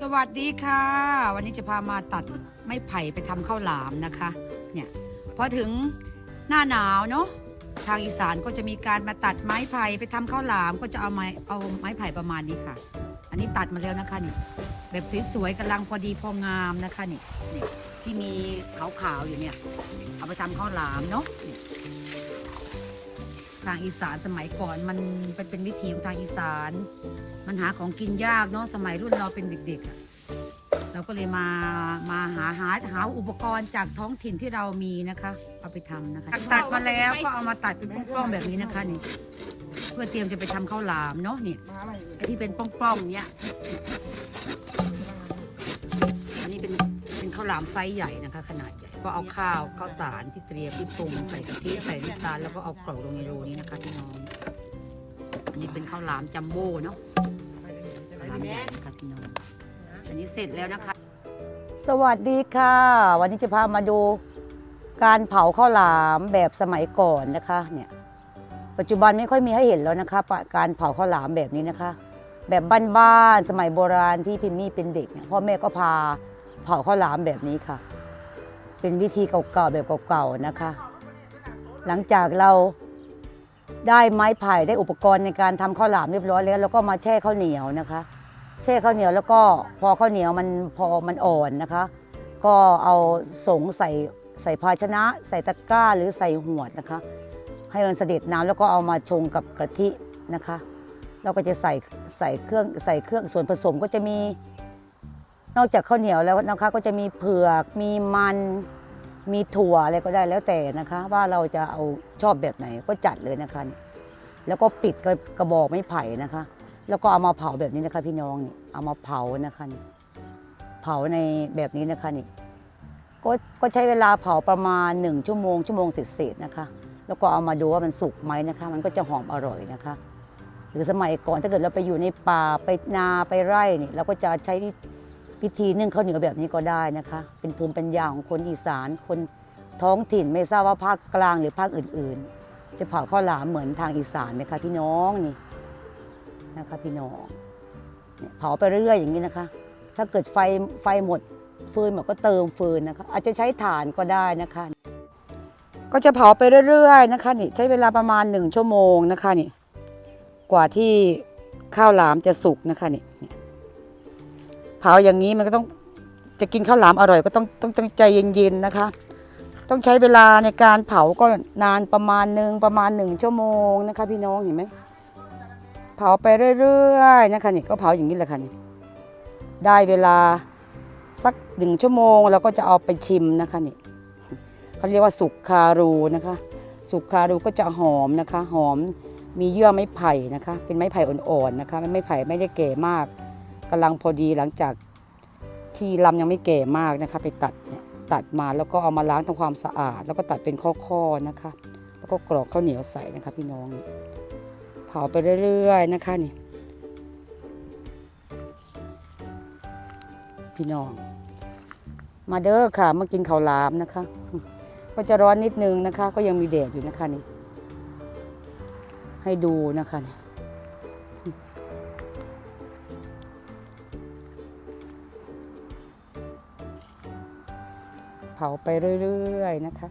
สวัสดีค่ะ วันนี้จะพามาตัดไม้ไผ่ไปทำข้าวหลามนะคะ เนี่ยพอถึงหน้าหนาวเนาะทางอีสานก็จะมีการมาตัดไม้ไผ่ไปทำข้าวหลามก็จะเอาไม้เอาไม้ไผ่ประมาณนี้ค่ะ อันนี้ตัดมาแล้วนะคะนี่แบบสวยๆกำลังพอดีพองามนะคะนี่นี่ที่มีขาวๆอยู่เนี่ยเอาไปทำข้าวหลามเนาะนี่ ทางอีสานสมัยก่อนมันเป็นเป็นวิถีของทางอีสาน มันหาของกินยากเนาะสมัยรุ่นเราเป็นเด็กๆอะเราก็เลยมามาหาหาหาอุปกรณ์จากท้องถิ่นที่เรามีนะคะเอาไปทำนะคะ ตัดมาแล้วก็เอามาตัดเป็นปล้องๆแบบนี้นะคะนี่เพื่อเตรียมจะไปทำข้าวหลามเนาะเนี่ยไอ้ที่เป็นปล้องๆเนี้ย ข้าวหลามไซส์ใหญ่นะคะ ขนาดใหญ่ก็เอาข้าวข้าวสารที่เตรียมที่ปรุงใส่กะทิใส่น้ำตาลแล้วก็เอากรอกลงในโรนี้นะคะพี่น้องอันนี้เป็นข้าวหลามจัมโบ้เนาะร้านใหญ่นะคะพี่น้องอันนี้เสร็จแล้วนะคะ สวัสดีค่ะ วันนี้จะพามาดูการเผาข้าวหลามแบบสมัยก่อนนะคะเนี่ยปัจจุบันไม่ค่อยมีให้เห็นแล้วนะคะปะการเผาข้าวหลามแบบนี้นะคะ แบบบ้านๆสมัยโบราณที่พิมมี่เป็นเด็กเนี่ยพ่อแม่ก็พา เผาข้าวหลามแบบนี้ค่ะ เป็นวิธีเก่าๆแบบเก่าๆนะคะ หลังจากเราได้ไม้ไผ่ได้อุปกรณ์ในการทำข้าวหลามเรียบร้อยแล้วเราก็มาแช่ข้าวเหนียวนะคะแช่ข้าวเหนียวแล้วก็พอข้าวเหนียวมันพอมันอ่อนนะคะ ก็เอาสงใส่ใส่ภาชนะ ใส่ตะกร้าหรือใส่หวดนะคะ ให้มันเสด็จน้ำแล้วก็เอามาชงกับกะทินะคะ เราก็จะใส่ใส่เครื่องใส่เครื่องส่วนผสมก็จะมี นอกจากข้าวเหนียวแล้วนะคะก็จะมีเผือกมีมันมีถั่วอะไรก็ได้แล้วแต่นะคะ ว่าเราจะเอาชอบแบบไหนก็จัดเลยนะคะ แล้วก็ปิดกระกระบอกไม้ไผ่นะคะ แล้วก็เอามาเผาแบบนี้นะคะ พี่น้องนี่เอามาเผานะคะนี่เผาในแบบนี้นะคะนี่ก็ก็ใช้เวลาเผาประมาณหนึ่งชั่วโมงชั่วโมงเศษๆนะคะ แล้วก็เอามาดูว่ามันสุกไหมนะคะ มันก็จะหอมอร่อยนะคะ หรือสมัยก่อนถ้าเกิดเราไปอยู่ในป่าไปนาไปไร่นี่เราก็จะใช้ พิธีนึ่งข้าวเหนียวแบบนี้ก็ได้นะคะ เป็นภูมิปัญญาของคนอีสาน คนท้องถิ่นไม่ทราบว่าภาคกลางหรือภาคอื่น ๆ จะเผาข้าวหลามเหมือนทางอีสานไหมคะพี่น้องนี่นะคะพี่น้องเผาไปเรื่อยอย่างนี้นะคะ ถ้าเกิดไฟไฟหมดฟืนหมดก็เติมฟืนนะคะ อาจจะใช้ถ่านก็ได้นะคะ ก็จะเผาไปเรื่อยๆนะคะนี่ใช้เวลาประมาณหนึ่งชั่วโมงนะคะนี่กว่าที่ข้าวหลามจะสุกนะคะนี่ เผาอย่างนี้มันก็ต้องจะกินข้าวหลามอร่อยก็ต้องต้องตองใจเย็นๆนะคะ ต้องใช้เวลาในการเผาก็นานประมาณหนึ่งประมาณหนึ่งชั่วโมงนะคะ พี่น้องเห็นไหมเผาไปเรื่อยๆนะคะนี่ก็เผาอย่างนี้แหละค่ะนี่ได้เวลาสักหนึ่งชั่วโมงเราก็จะเอาไปชิมนะคะนี่เขาเรียกว่าสุกคารูนะคะ สุกคารูก็จะหอมนะคะ หอมมีเยื่อไม้ไผ่นะคะ เป็นไม้ไผ่อ่อนๆนะคะไม่ไม้ไผ่ไม่ได้แก่มาก กำลังพอดีหลังจากที่ลำยังไม่แก่มากนะคะ ไปตัดเนี่ยตัดมาแล้วก็เอามาล้างทำความสะอาด แล้วก็ตัดเป็นข้อๆนะคะ แล้วก็กรอกข้าวเหนียวใส่นะคะ พี่น้องเผาไปเรื่อยๆนะคะนี่พี่น้อง มาเด้อค่ะมากินข้าวหลามนะคะ ก็จะร้อนนิดนึงนะคะ ก็ยังมีแดดอยู่นะคะนี่ให้ดูนะคะนี่ เผาไปเรื่อยๆนะคะ